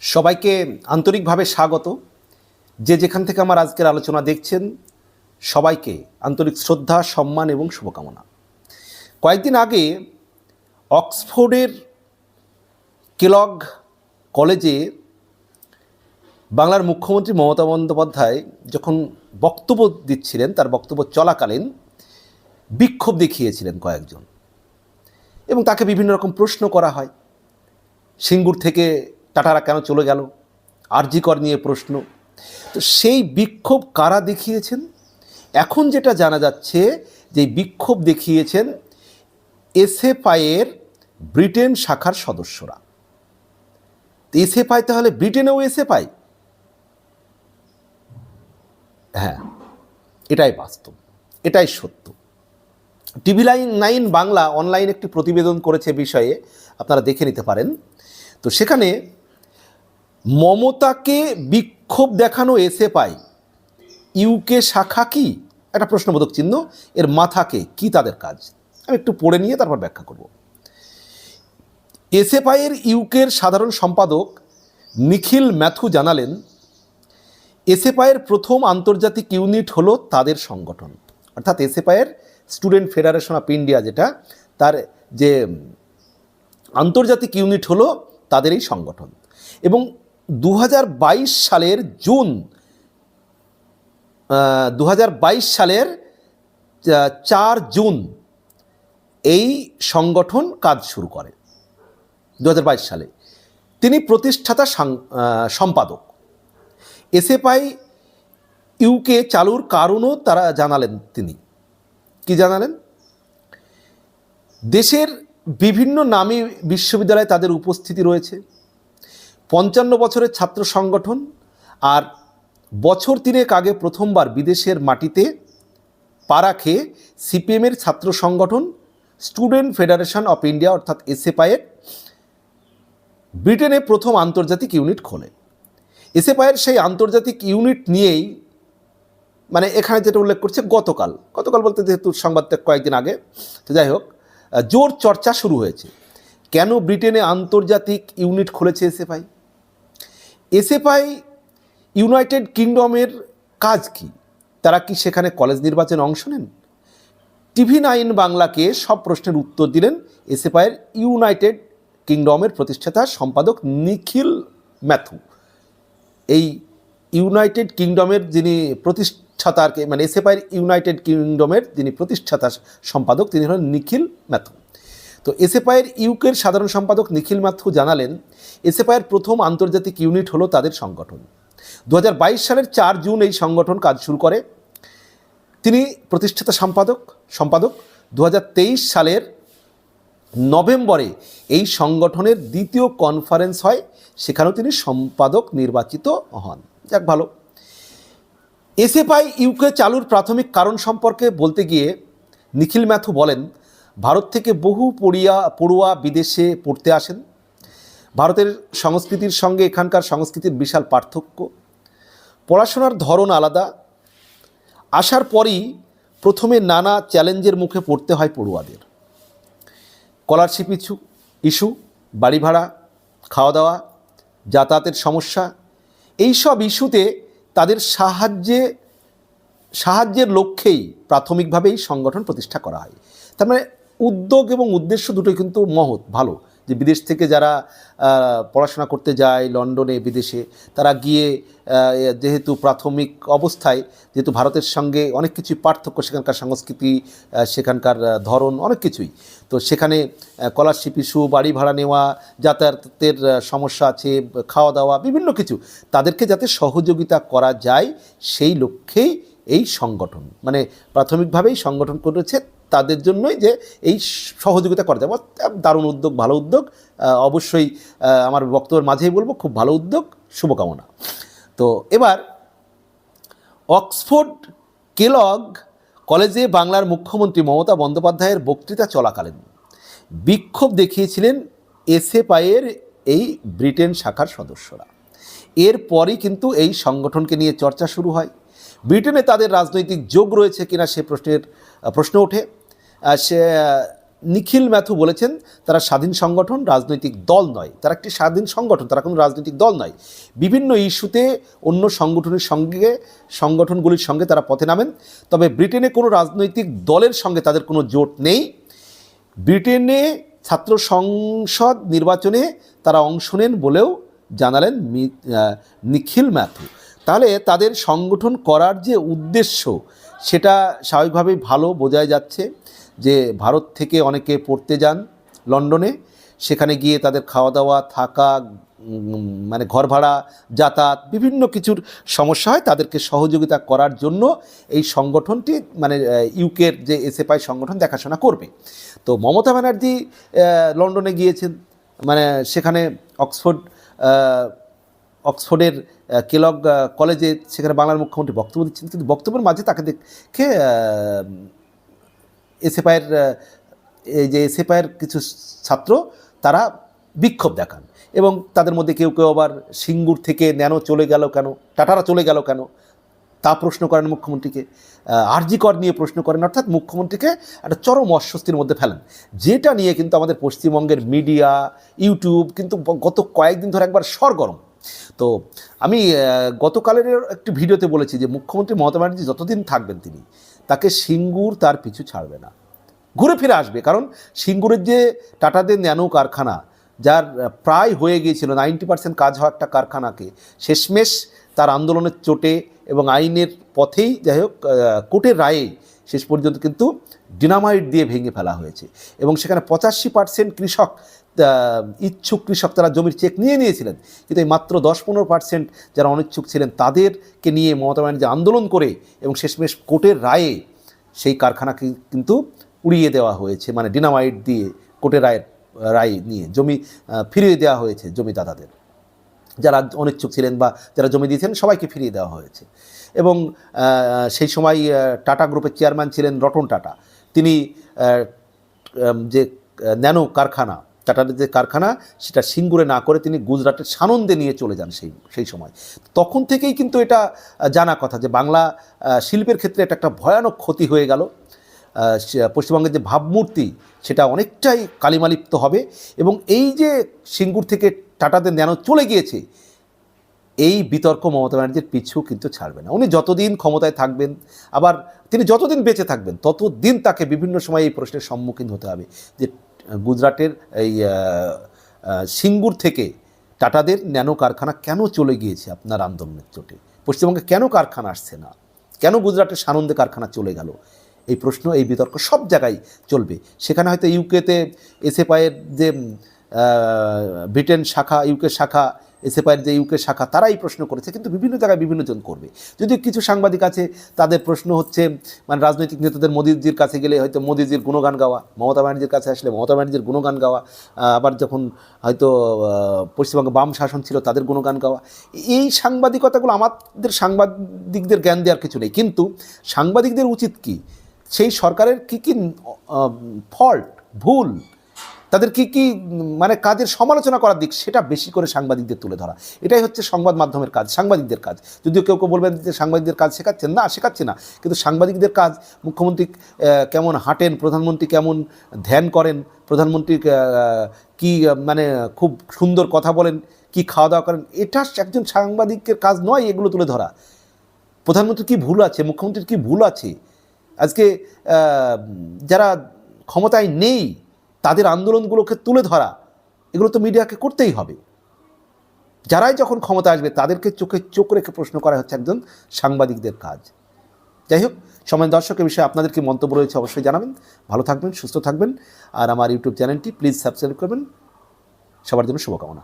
সবাইকে আন্তরিকভাবে স্বাগত। যে যেখান থেকে আমার আজকের আলোচনা দেখছেন, সবাইকে আন্তরিক শ্রদ্ধা, সম্মান এবং শুভকামনা। কয়েকদিন আগে অক্সফোর্ডের কেলগ কলেজে বাংলার মুখ্যমন্ত্রী মমতা বন্দ্যোপাধ্যায় যখন বক্তব্য দিচ্ছিলেন, তার বক্তব্য চলাকালীন বিক্ষোভ দেখিয়েছিলেন কয়েকজন এবং তাকে বিভিন্ন রকম প্রশ্ন করা হয়। সিঙ্গুর থেকে টাটারা কেন চলে গেল? আরজিকর নিয়ে প্রশ্ন। তো সেই বিক্ষোভ কারা দেখিয়েছেন? এখন যেটা জানা যাচ্ছে যে বিক্ষোভ দেখিয়েছেন এসএফআইয়ের ব্রিটেন শাখার সদস্যরা। এসএফআই তাহলে ব্রিটেনেও এসএফআই? হ্যাঁ এটাই বাস্তব, এটাই সত্য। TV line nine Bangla online একটি প্রতিবেদন করেছে বিষয়ে, আপনারা দেখে নিতে পারেন। তো সেখানে মমতাকে বিক্ষোভ দেখানো এসে পাই ইউকে শাখা কি? একটা প্রশ্নবোধক চিহ্ন। এর মাথাকে কি তাদের কাজ? আমি একটু পড়ে নিয়ে তারপর ব্যাখ্যা করব। এসএফআইয়ের ইউকের সাধারণ সম্পাদক নিখিল ম্যাথু জানালেন এসএফআইয়ের প্রথম আন্তর্জাতিক ইউনিট হলো তাদের সংগঠন। অর্থাৎ এসএফআইয়ের স্টুডেন্ট ফেডারেশন অফ ইন্ডিয়া যেটা, তার যে আন্তর্জাতিক ইউনিট হলো তাদের এই সংগঠন। এবং দু হাজার বাইশ সালের জুন দু হাজার বাইশ সালের চার জুন এই সংগঠন কাজ শুরু করে দু হাজার বাইশ সালে। তিনি প্রতিষ্ঠাতা সম্পাদক। এসএফআই ইউকে চালুর কারণও তারা জানালেন তিনি। কি জানালেন? দেশের বিভিন্ন নামী বিশ্ববিদ্যালয়ে তাদের উপস্থিতি রয়েছে। পঞ্চান্ন বছরের ছাত্র সংগঠন আর বছর তিনেক আগে প্রথমবার বিদেশের মাটিতে পা খেয়ে সিপিএমের ছাত্র সংগঠন স্টুডেন্ট ফেডারেশন অফ ইন্ডিয়া অর্থাৎ এসএফআইয়ের ব্রিটেনে প্রথম আন্তর্জাতিক ইউনিট খোলে। এসএফআইয়ের সেই আন্তর্জাতিক ইউনিট নিয়েই মানে এখানে যেটা উল্লেখ করছে গতকাল। গতকাল বলতে যেহেতু সংবাদটা কয়েকদিন আগে, তো যাই হোক জোর চর্চা শুরু হয়েছে। কেন ব্রিটেনে আন্তর্জাতিক ইউনিট খুলেছে এসএফআই? এসএফআই ইউনাইটেড কিংডমের কাজ কি? তারা কি সেখানে কলেজ নির্বাচনে অংশ নেন? টিভি নাইন বাংলাকে সব প্রশ্নের উত্তর দিলেন এসএফআইয়ের ইউনাইটেড কিংডমের প্রতিষ্ঠাতা সম্পাদক নিখিল ম্যাথু। এই ইউনাইটেড কিংডমের যিনি প্রতিষ্ঠাতাকে মানে এসএফআইয়ের ইউনাইটেড কিংডমের যিনি প্রতিষ্ঠাতা সম্পাদক তিনি হলেন নিখিল ম্যাথু। তো এসএফআইয়ের ইউকের সাধারণ সম্পাদক নিখিল ম্যাথু জানালেন, এসএফআইয়ের প্রথম আন্তর্জাতিক ইউনিট হলো তাদের সংগঠন। দু হাজার বাইশ সালের চার জুন এই সংগঠন কাজ শুরু করে। তিনি প্রতিষ্ঠাতা সম্পাদক সম্পাদক। দু হাজার তেইশ সালের নভেম্বরে এই সংগঠনের দ্বিতীয় কনফারেন্স হয়, সেখানেও তিনি সম্পাদক নির্বাচিত হন। যাক, ভালো। এসএফআই ইউকে চালুর প্রাথমিক কারণ সম্পর্কে বলতে গিয়ে নিখিল ম্যাথু বলেন ভারত থেকে বহু পড়িয়া, পড়ুয়া বিদেশে পড়তে আসেন। ভারতের সংস্কৃতির সঙ্গে এখানকার সংস্কৃতির বিশাল পার্থক্য। পড়াশোনার ধরন আলাদা। আসার পরই প্রথমে নানা চ্যালেঞ্জের মুখে পড়তে হয় পড়ুয়াদের। স্কলারশিপ ইস্যু ইস্যু, বাড়ি ভাড়া খাওয়া দাওয়া যাতায়াতের সমস্যা এই সব ইস্যুতে তাদের সাহায্যে, সাহায্যের লক্ষ্যেই প্রাথমিকভাবে এই সংগঠন প্রতিষ্ঠা করা হয়। তার মানে উদ্যোগ এবং উদ্দেশ্য দুটোই কিন্তু মহৎ, ভালো। যে বিদেশ থেকে যারা পড়াশোনা করতে যায় লন্ডনে, বিদেশে, তারা গিয়ে যেহেতু প্রাথমিক অবস্থায়, যেহেতু ভারতের সঙ্গে অনেক কিছুই পার্থক্য, সেখানকার সংস্কৃতি সেখানকার ধরন, অনেক কিছুই। তো সেখানে স্কলারশিপ ইস্যু বাড়ি ভাড়া নেওয়া, যাতায়াতের সমস্যা আছে, খাওয়া দাওয়া, বিভিন্ন কিছু, তাদেরকে যাতে সহযোগিতা করা যায়, সেই লক্ষ্যেই এই সংগঠন। মানে প্রাথমিকভাবেই সংগঠন করেছে তাদের জন্যই যে এই সহযোগিতা করা যাবে দারুণ উদ্যোগ, ভালো উদ্যোগ। অবশ্যই আমার বক্তব্যের মাঝেই বলব, খুব ভালো উদ্যোগ। শুভকামনা। তো এবার অক্সফোর্ড কেলগ কলেজে বাংলার মুখ্যমন্ত্রী মমতা বন্দ্যোপাধ্যায়ের বক্তৃতা চলাকালীন বিক্ষোভ দেখিয়েছিলেন এসএফআইয়ের এই ব্রিটেন শাখার সদস্যরা। এরপরই কিন্তু এই সংগঠনকে নিয়ে চর্চা শুরু হয়। ব্রিটেনে তাদের রাজনৈতিক যোগ রয়েছে কিনা সে প্রশ্নের, প্রশ্ন ওঠে। সে নিখিল ম্যাথু বলেছেন, তারা স্বাধীন সংগঠন, রাজনৈতিক দল নয়। তারা একটি স্বাধীন সংগঠন, তারা কোনো রাজনৈতিক দল নয়। বিভিন্ন ইস্যুতে অন্য সংগঠনের সঙ্গে, সংগঠনগুলির সঙ্গে তারা পথে নামেন। তবে ব্রিটেনে কোনো রাজনৈতিক দলের সঙ্গে তাদের কোনো জোট নেই। ব্রিটেনে ছাত্র সংসদ নির্বাচনে তারা অংশ নেন বলেও জানালেন নিখিল ম্যাথু। তাহলে তাদের সংগঠন করার যে উদ্দেশ্য, সেটা স্বাভাবিকভাবেই ভালো বোঝায় যাচ্ছে। যে ভারত থেকে অনেকে পড়তে যান লন্ডনে, সেখানে গিয়ে তাদের খাওয়া দাওয়া থাকা মানে ঘর ভাড়া যাতায়াত বিভিন্ন কিছুর সমস্যা হয় তাদেরকে সহযোগিতা করার জন্য এই সংগঠনটি মানে ইউকের যে এসএফআই সংগঠন দেখাশোনা করবে। তো মমতা ব্যানার্জি লন্ডনে গিয়েছেন মানে সেখানে অক্সফোর্ড অক্সফোর্ডের কেলগ কলেজে সেখানে বাংলার মুখ্যমন্ত্রী বক্তব্য দিচ্ছেন, কিন্তু বক্তব্যের মাঝে তাকে দেখে এসএফআইয়ের এই যে এসএফআইয়ের কিছু ছাত্র, তারা বিক্ষোভ দেখান। এবং তাদের মধ্যে কেউ কেউ আবার সিঙ্গুর থেকে ন্যানো চলে গেল কেন, টাটারা চলে গেল কেন, তা প্রশ্ন করেন মুখ্যমন্ত্রীকে। আরজি কর নিয়ে প্রশ্ন করেন, অর্থাৎ মুখ্যমন্ত্রীকে একটা চরম অস্বস্তির মধ্যে ফেলেন। যেটা নিয়ে কিন্তু আমাদের পশ্চিমবঙ্গের মিডিয়া, ইউটিউব কিন্তু গত কয়েকদিন ধরে একবার সরগরম। তো আমি গতকালের একটি ভিডিওতে বলেছি যে মুখ্যমন্ত্রী মমতা ব্যানার্জি যতদিন থাকবেন তিনি তাকে সিঙ্গুর তার পিছু ছাড়বে না। ঘুরে ফিরে আসবে, কারণ সিঙ্গুরের যে টাটাদের ন্যানো কারখানা, যার প্রায় হয়ে গিয়েছিল নাইনটি পার্সেন্ট কাজ হওয়া একটা কারখানাকে, শেষমেশ তার আন্দোলনের চোটে এবং আইনের পথেই যাই হোক কোর্টের রায়ে শেষ পর্যন্ত কিন্তু ডিনামাইট দিয়ে ভেঙে ফেলা হয়েছে। এবং সেখানে পঁচাশি পার্সেন্ট কৃষক ইচ্ছুক কৃষক তারা জমির চেক নিয়ে নিয়েছিলেন। কিন্তু এই মাত্র দশ পনেরো পার্সেন্ট যারা অনিচ্ছুক ছিলেন তাদেরকে নিয়ে মমতা ব্যানার্জি আন্দোলন করে এবং শেষমেশ কোর্টের রায়ে সেই কারখানাকে কিন্তু উড়িয়ে দেওয়া হয়েছে মানে ডিনামাইট দিয়ে কোর্টের রায়ের, রায় নিয়ে জমি ফিরিয়ে দেওয়া হয়েছে জমিদাতাদের যারা অনিচ্ছুক ছিলেন বা যারা জমি দিয়েছেন, সবাইকে ফিরিয়ে দেওয়া হয়েছে। এবং সেই সময় টাটা গ্রুপের চেয়ারম্যান ছিলেন রতন টাটা। তিনি যে, ন্যানো কারখানা, টাটার যে কারখানা, সেটা সিঙ্গুরে না করে তিনি গুজরাটের সানন্দে নিয়ে চলে যান সেই সেই সময়। তখন থেকেই কিন্তু এটা জানা কথা যে বাংলা শিল্পের ক্ষেত্রে এটা একটা ভয়ানক ক্ষতি হয়ে গেল। পশ্চিমবঙ্গের যে ভাবমূর্তি, সেটা অনেকটাই কালিমালিপ্ত হবে। এবং এই যে সিঙ্গুর থেকে টাটাদের ন্যানো চলে গিয়েছে। এই বিতর্ক মমতা ব্যানার্জির পিছু কিন্তু ছাড়বে না। উনি যতদিন ক্ষমতায় থাকবেন, আবার তিনি যতদিন বেঁচে থাকবেন, ততদিন তাকে বিভিন্ন সময় এই প্রশ্নের সম্মুখীন হতে হবে যে, গুজরাটের এই সিঙ্গুর থেকে টাটাদের ন্যানো কারখানা কেন চলে গিয়েছে আপনার আন্দোলনের চোটে? পশ্চিমবঙ্গে কেন কারখানা আসছে না? কেন গুজরাটের সানন্দে কারখানা চলে গেল? এই প্রশ্ন, এই বিতর্ক সব জায়গায় চলবে। সেখানে হয়তো ইউকেতে এসএফআইয়ের যে ব্রিটেন শাখা ইউকে শাখা এসএফআইয়ের যে ইউকে শাখা, তারাই প্রশ্ন করেছে, কিন্তু বিভিন্ন জায়গায় বিভিন্ন জন করবে। যদিও কিছু সাংবাদিক আছে, তাদের প্রশ্ন হচ্ছে মানে রাজনৈতিক নেতাদের মোদিজির কাছে গেলে হয়তো মোদিজির গুণগান গাওয়া, মমতা ব্যানার্জির কাছে আসলে মমতা ব্যানার্জির গুণগান গাওয়া আবার যখন হয়তো পশ্চিমবঙ্গে বাম শাসন ছিল, তাদের গুণগান গাওয়া। এই সাংবাদিকতাগুলো আমাদের সাংবাদিকদের জ্ঞান দেওয়ার কিছু নেই। কিন্তু সাংবাদিকদের উচিত কি? সেই সরকারের কী কী ফল্ট ভুল তাদের কি কি মানে কাজের সমালোচনা করার দিক সেটা বেশি করে সাংবাদিকদের তুলে ধরা। এটাই হচ্ছে সংবাদ মাধ্যমের কাজ, সাংবাদিকদের কাজ। যদিও কেউ কেউ বলবেন যে সাংবাদিকদের কাজ শেখাচ্ছেন, না, শেখাচ্ছে না। কিন্তু সাংবাদিকদের কাজ, মুখ্যমন্ত্রী কেমন হাঁটেন, প্রধানমন্ত্রী কেমন ধ্যান করেন, প্রধানমন্ত্রী কি মানে খুব সুন্দর কথা বলেন, কি খাওয়া দাওয়া করেন, এটা একজন সাংবাদিকের কাজ নয় এগুলো তুলে ধরা। প্রধানমন্ত্রীর কী ভুল আছে? মুখ্যমন্ত্রীর কী ভুল আছে? আজকে যারা ক্ষমতায় নেই তাদের আন্দোলনগুলোকে তুলে ধরা, এগুলো তো মিডিয়াকে করতেই হবে। যারাই যখন ক্ষমতা আসবে, তাদেরকে চোখে চোখ রেখে প্রশ্ন করা হচ্ছে একজন সাংবাদিকদের কাজ। যাই হোক, সময় দর্শকের বিষয়ে আপনাদের কি মন্তব্য রয়েছে অবশ্যই জানাবেন। ভালো থাকবেন, সুস্থ থাকবেন। আর আমার ইউটিউব চ্যানেলটি প্লিজ সাবস্ক্রাইব করবেন। সবার জন্য শুভকামনা।